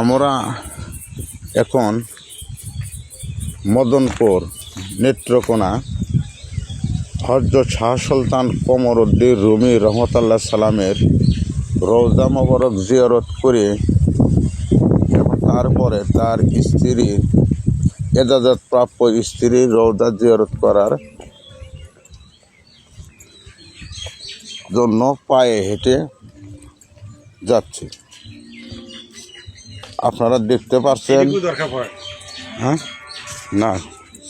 আমরা এখন মদনপুর নেত্রকোনা হজরত শাহ সুলতান কমরুদ্দিন রুমি রহমতাল্লাহ সালামের রৌজা মোবারক জিয়ারত করে এবং তারপরে তার স্ত্রীর এজাজত প্রাপ্য স্ত্রীর রৌজা জিয়ারত করার জন্য পায়ে হেঁটে যাচ্ছি। আপনারা দেখতে পাচ্ছেন। হ্যাঁ? না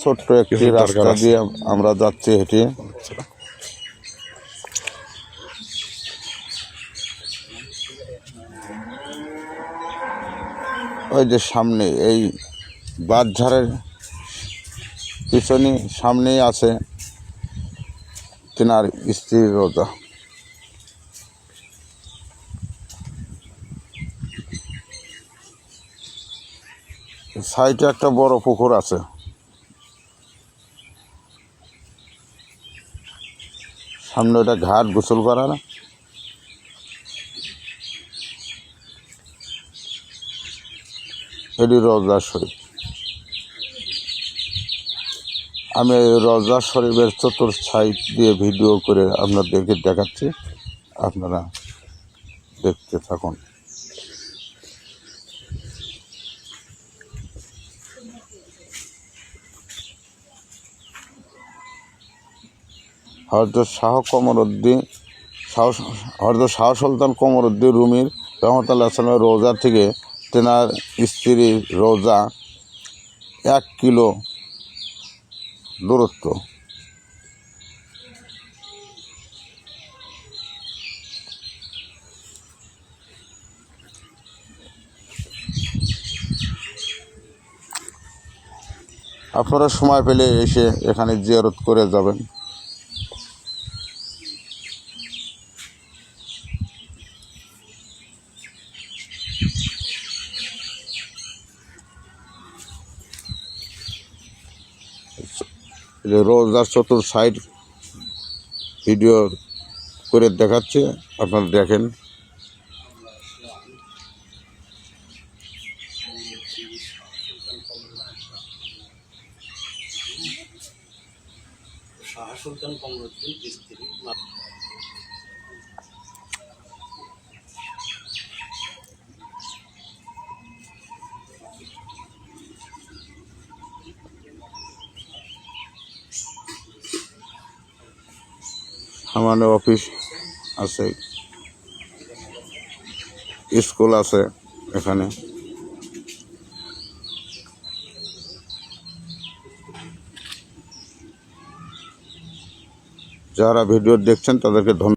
ছোট্ট একটি রাস্তা দিয়ে আমরা যাচ্ছি হেঁটে ওই যে সামনে এই বাঁধঝাড়ের পিছনে সামনেই আছে তেনার স্ত্রীর রোজা। সাইডে একটা বড় পুকুর আছে। সামনে ওটা ঘাট গোসল করা না? এটি রোজা শরীফ। আমি এই রোজা শরীফের চতুর সাইড দিয়ে ভিডিও করে আপনাদেরকে দেখাচ্ছি। আপনারা দেখতে থাকুন। হজরত শাহ কমরউদ্দিন শাহ হজরত শাহ সুলতান কমরউদ্দিন রুমির রহমতুল্লাহ আসলামের রোজা থেকে তেনার স্ত্রীর রোজা এক কিলো দূরত্ব। আপনারা সময় পেলে এসে এখানে জিয়ারত করে যাবেন। রোজার চতুর সাইড ভিডিও করে দেখাচ্ছে আপনারা দেখেন। সুলতান কমরুদ্দিন স্ত্রী সামান্য অফিস আছে স্কুল আছে এখানে। যারা ভিডিও দেখছেন তাদেরকে ধন্যবাদ।